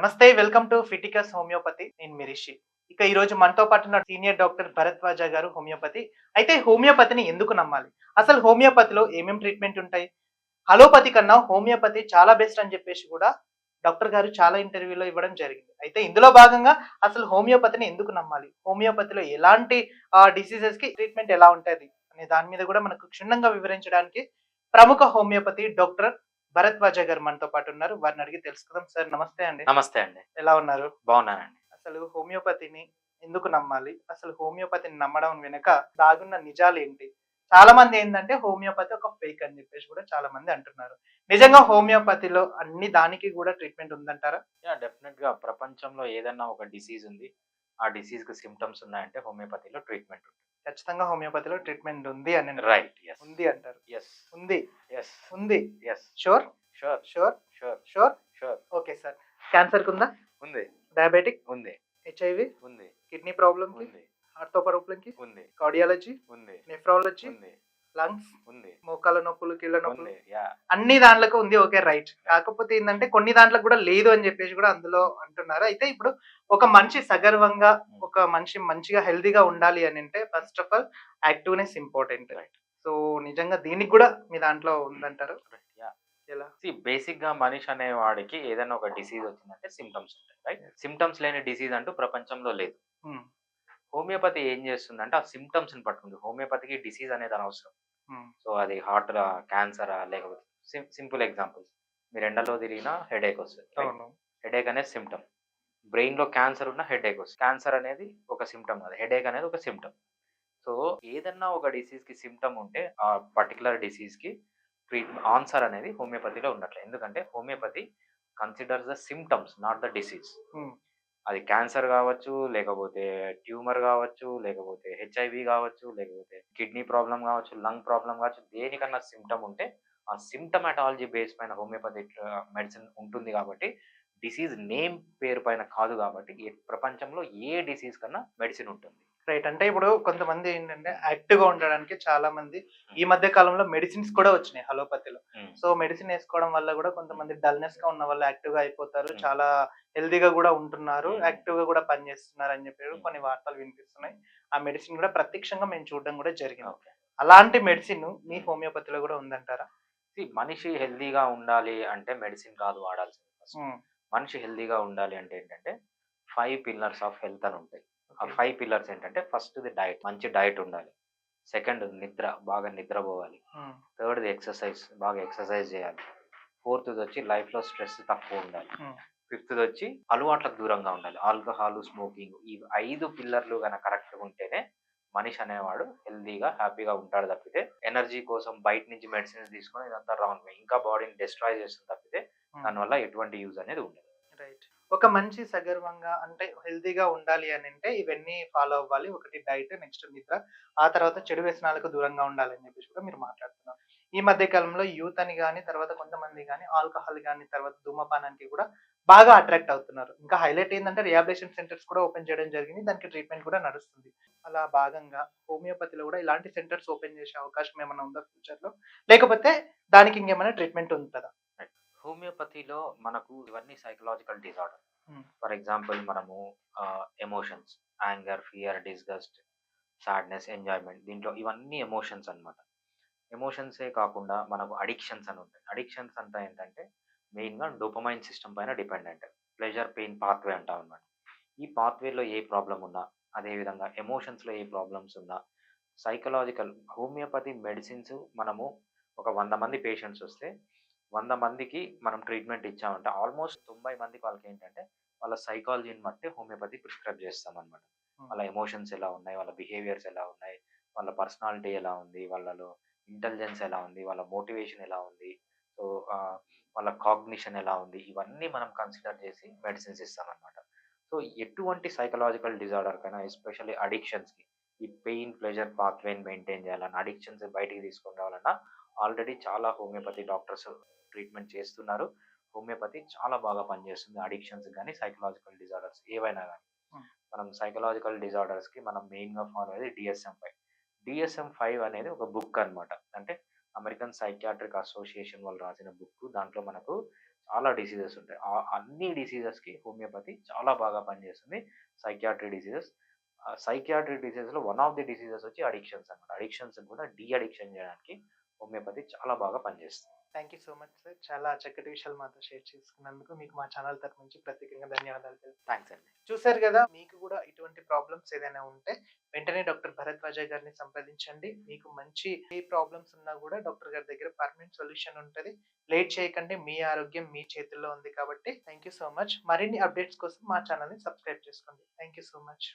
నమస్తే welcome to ఫిటికస్ homeopathy. నేను మిరిషి ఇక ఈ రోజు మనతో పాటు ఉన్న సీనియర్ డాక్టర్ భరద్వాజ గారు హోమియోపతి. అయితే హోమియోపతిని ఎందుకు నమ్మాలి? అసలు హోమియోపతిలో ఏమేం ట్రీట్మెంట్ ఉంటాయి? అలోపతి కన్నా హోమియోపతి చాలా బెస్ట్ అని చెప్పేసి కూడా డాక్టర్ గారు చాలా ఇంటర్వ్యూలో ఇవ్వడం జరిగింది. అయితే ఇందులో భాగంగా అసలు హోమియోపతిని ఎందుకు నమ్మాలి? హోమియోపతిలో ఎలాంటి డిసీజెస్కి ట్రీట్మెంట్ ఎలా ఉంటుంది? అనే దాని మీద కూడా మనకు క్షుణ్ణంగా వివరించడానికి ప్రముఖ హోమియోపతి డాక్టర్ భరద్వాజ గారు మనతో పాటు ఉన్నారు. వారిని అడిగి తెలుసుకుందాం. సార్ నమస్తే అండి. నమస్తే అండి. ఎలా ఉన్నారు? బాగున్నానండి. అసలు హోమియోపతిని ఎందుకు నమ్మాలి? అసలు హోమియోపతిని నమ్మడం వెనుక దాగున్న నిజాలు ఏంటి? చాలా మంది ఏంటంటే హోమియోపతి ఒక ఫేక్ అని చెప్పేసి కూడా చాలా మంది అంటున్నారు. నిజంగా హోమియోపతిలో అన్ని దానికి కూడా ట్రీట్మెంట్ ఉందంటారా? యా డెఫినెట్గా ప్రపంచంలో ఏదన్నా ఒక డిసీజ్ ఉంది. ఆ డిసీజ్కి సిమ్టమ్స్ ఉన్నాయంటే హోమియోపతిలో ట్రీట్మెంట్ ఉంటుంది. ఖచ్చితంగా హోమియోపతిలో ట్రీట్మెంట్ ఉంది అని. రైట్ ఉంది అంటారు. ఎస్ ఉంది. ఎస్ ఉంది. Yes sure sure sure sure sure sure okay sir cancer కుందా? ఉంది. డయాబెటిక్ ఉంది. హెచ్ఐవి ఉంది. కిడ్నీ ప్రాబ్లమ్ ఉంది. హార్ట్ ప్రాబ్లమ్కి? ఉంది. కార్డియాలజీ ఉంది. నెఫ్రాలజీ ఉంది. లంగ్స్ ఉంది మోకాల నొప్పులు కీళ్ళ నొప్పులు. అన్ని దాంట్లకు ఉంది ఓకే రైట్ కాకపోతే ఏంటంటే కొన్ని దాంట్లకు కూడా లేదు అని చెప్పేసి కూడా అందులో అంటున్నారు. అయితే ఇప్పుడు ఒక మనిషి సగర్వంగా ఒక మనిషి మంచిగా హెల్దీగా ఉండాలి అని అంటే first of all activeness important Right. So నిజంగా దీనికి కూడా మీ దాంట్లో ఉందంటారు? బేసిక్గా మనిషి అనే వాడికి ఏదైనా ఒక డిసీజ్ వచ్చిందంటే సిమ్టమ్స్ ఉంటాయి రైట్ సిమ్టమ్స్ లేని డిసీజ్ అంటూ ప్రపంచంలో లేదు. హోమియోపతి ఏం చేస్తుందంటే ఆ సిమ్టమ్స్ని పట్టుకుంది. హోమియోపతికి డిసీజ్ అనేది అనవసరం. సో అది హార్ట్ క్యాన్సరా లేకపోతే సింపుల్ ఎగ్జాంపుల్ మీరు ఎండలో తిరిగినా హెడేక్ వస్తుంది హెడేక్ అనేది సిమ్టమ్ బ్రెయిన్లో క్యాన్సర్ ఉన్న హెడేక్ వస్తుంది. క్యాన్సర్ అనేది ఒక సిమ్టమ్ కాదు హెడేక్ అనేది ఒక సిమ్టమ్ సో ఏదన్నా ఒక డిసీజ్కి సిమ్టమ్ ఉంటే ఆ పర్టికులర్ డిసీజ్కి ట్రీట్మెంట్ ఆన్సర్ అనేది హోమియోపతిలో ఉన్నట్లే. ఎందుకంటే homeopathy considers the symptoms not the disease. Hmm. అది క్యాన్సర్ కావచ్చు లేకపోతే ట్యూమర్ కావచ్చు లేకపోతే హెచ్ఐవి కావచ్చు లేకపోతే కిడ్నీ ప్రాబ్లం కావచ్చు లంగ్ ప్రాబ్లం కావచ్చు దేనికన్నా సిమ్టమ్ ఉంటే ఆ సిమ్టమాటాలజీ బేస్ పైన హోమియోపతి మెడిసిన్ ఉంటుంది కాబట్టి డిసీజ్ నేమ్ పేరు పైన కాదు కాబట్టి ఏ ప్రపంచంలో ఏ డిసీజ్ కన్నా మెడిసిన్ ఉంటుంది. రైట్ అంటే ఇప్పుడు కొంతమంది ఏంటంటే యాక్టివ్గా ఉండడానికి చాలా మంది ఈ మధ్య కాలంలో మెడిసిన్స్ కూడా వచ్చినాయి అలోపతిలో Hmm. సో మెడిసిన్ వేసుకోవడం వల్ల కూడా కొంతమంది డల్నెస్గా ఉన్న వాళ్ళు యాక్టివ్గా అయిపోతారు. చాలా హెల్దీగా కూడా ఉంటున్నారు. యాక్టివ్గా కూడా పనిచేస్తున్నారు అని చెప్పి. కొన్ని వార్తలు వినిపిస్తున్నాయి ఆ మెడిసిన్ కూడా ప్రత్యక్షంగా మేము చూడడం కూడా జరిగింది అలాంటి మెడిసిన్ మీ. హోమియోపతిలో కూడా ఉందంటారా మనిషి హెల్దీగా ఉండాలి అంటే మెడిసిన్ కాదు వాడాల్సింది. మనిషి హెల్దీగా ఉండాలి అంటే ఏంటంటే ఫైవ్ పిల్లర్స్ ఆఫ్ హెల్త్ అని ఉంటాయి ఆ. ఫైవ్ పిల్లర్స్ ఏంటంటే ఫస్ట్ ది డైట్ మంచి డైట్ ఉండాలి సెకండ్ నిద్ర బాగా నిద్రపోవాలి. థర్డ్ది ఎక్సర్సైజ్ బాగా ఎక్సర్సైజ్ చేయాలి ఫోర్త్ది వచ్చి లైఫ్లో స్ట్రెస్ తక్కువ ఉండాలి. ఫిఫ్త్ది వచ్చి అలవాట్లకు దూరంగా ఉండాలి ఆల్కహాల్ స్మోకింగ్ ఈ ఐదు పిల్లర్లు కనుక కరెక్ట్గా ఉంటేనే మనిషి అనేవాడు హెల్దీగా హ్యాపీగా ఉంటాడు తప్పితే ఎనర్జీ కోసం బయట నుంచి మెడిసిన్స్ తీసుకొని ఇదంతా రాంగ్ ఇంకా బాడీని డిస్ట్రాయ్ చేస్తుంది తప్పితే. దానివల్ల ఎటువంటి యూజ్ అనేది ఉండదు రైట్ ఒక మంచి సగర్వంగా అంటే హెల్తీగా ఉండాలి అని అంటే ఇవన్నీ ఫాలో అవ్వాలి. ఒకటి డైట్ నెక్స్ట్ నిద్ర. ఆ తర్వాత చెడు వ్యసనాలకు దూరంగా ఉండాలి అని చెప్పేసి కూడా మీరు మాట్లాడుతున్నారు. ఈ మధ్య కాలంలో యూత్ అని కానీ తర్వాత కొంతమంది కానీ ఆల్కహాల్ కానీ తర్వాత ధూమపానానికి కూడా బాగా అట్రాక్ట్ అవుతున్నారు. ఇంకా హైలైట్ ఏంటంటే రిహాబిలేషన్ సెంటర్స్ కూడా ఓపెన్ చేయడం జరిగింది. దానికి ట్రీట్మెంట్ కూడా నడుస్తుంది. అలా భాగంగా హోమియోపతిలో కూడా ఇలాంటి సెంటర్స్ ఓపెన్ చేసే అవకాశం ఏమైనా ఉందా ఫ్యూచర్లో? లేకపోతే దానికి ఇంకేమైనా ట్రీట్మెంట్ ఉంటుందా? హోమియోపతిలో మనకు ఇవన్నీ సైకలాజికల్ డిజార్డర్. ఫర్ ఎగ్జాంపుల్ మనము emotions anger fear disgust sadness enjoyment దీంట్లో ఇవన్నీ ఎమోషన్స్ అన్నమాట. ఎమోషన్సే కాకుండా మనకు అడిక్షన్స్ అని ఉంటాయి. అడిక్షన్స్ అంతా ఏంటంటే మెయిన్గా డోపమైన్ సిస్టమ్ పైన డిపెండెంట్ ప్లెజర్ పెయిన్ పాత్వే అంటాం అనమాట ఈ పాత్వేలో ఏ ప్రాబ్లం ఉన్నా అదేవిధంగా ఎమోషన్స్లో ఏ ప్రాబ్లమ్స్ ఉన్నా సైకలాజికల్ హోమియోపతి మెడిసిన్స్ మనము ఒక వంద మంది పేషెంట్స్ వస్తే వంద మందికి మనం ట్రీట్మెంట్ ఇచ్చామంటే ఆల్మోస్ట్ తొంభై మందికి వాళ్ళకి ఏంటంటే వాళ్ళ సైకాలజీని బట్టి హోమియోపతి ప్రిస్క్రైబ్ చేస్తాం అనమాట వాళ్ళ ఎమోషన్స్ ఎలా ఉన్నాయి వాళ్ళ బిహేవియర్స్ ఎలా ఉన్నాయి వాళ్ళ పర్సనాలిటీ ఎలా ఉంది వాళ్ళలో ఇంటెలిజెన్స్ ఎలా ఉంది వాళ్ళ మోటివేషన్ ఎలా ఉంది సో వాళ్ళ కాగ్నిషన్ ఎలా ఉంది ఇవన్నీ మనం కన్సిడర్ చేసి మెడిసిన్స్ ఇస్తామన్నమాట. సో ఎటువంటి సైకలాజికల్ డిజార్డర్ కైనా ఎస్పెషల్లీ అడిక్షన్స్కి ఈ పెయిన్ ప్లెజర్ పాత్వేని మెయింటైన్ చేయాలన్నా అడిక్షన్స్ బయటికి తీసుకొని రావాలన్నా ఆల్రెడీ చాలా హోమియోపతి డాక్టర్స్ ట్రీట్మెంట్ చేస్తున్నారు. హోమియోపతి చాలా బాగా పనిచేస్తుంది. అడిక్షన్స్ కానీ సైకలాజికల్ డిజార్డర్స్ ఏవైనా కానీ. మనం సైకలాజికల్ డిజార్డర్స్కి మనం మెయిన్గా ఫాలో అయ్యేది డిఎస్ఎం ఫైవ్ డిఎస్ఎం ఫైవ్ అనేది ఒక బుక్ అన్నమాట. అంటే అమెరికన్ సైకియాట్రిక్ అసోసియేషన్ వాళ్ళు రాసిన బుక్ దాంట్లో మనకు చాలా డిసీజెస్ ఉంటాయి. ఆ అన్ని డిసీజెస్కి హోమియోపతి చాలా బాగా పనిచేస్తుంది. సైకియాట్రీ డిసీజెస్ సైకియాట్రీ డిసీజెస్లో వన్ ఆఫ్ ది డిసీజెస్ వచ్చి అడిక్షన్స్ అనమాట అడిక్షన్స్ కూడా డీ అడిక్షన్ చేయడానికి హోమియోపతి చాలా బాగా పనిచేస్తుంది. Thank you so much sir. చాలా చక్కటి విషయాలు మాతో షేర్ చేసుకున్నందుకు మీకు మా ఛానల్ తరఫు నుంచి ప్రత్యేకంగా ధన్యవాదాలు థ్యాంక్స్ అండి. చూశారు కదా మీకు కూడా ఇటువంటి ప్రాబ్లమ్స్ ఏదైనా ఉంటే వెంటనే డాక్టర్ భరద్వాజ గారిని సంప్రదించండి. మీకు మంచి ఏ ప్రాబ్లమ్స్ ఉన్నా కూడా డాక్టర్ గారి దగ్గర పర్మనెంట్ సొల్యూషన్ ఉంటుంది. లేట్ చేయకండి మీ ఆరోగ్యం మీ చేతుల్లో ఉంది కాబట్టి. Thank you so much. మరిన్ని అప్డేట్స్ కోసం మా ఛానల్ని సబ్స్క్రైబ్ చేసుకోండి. Thank you so much.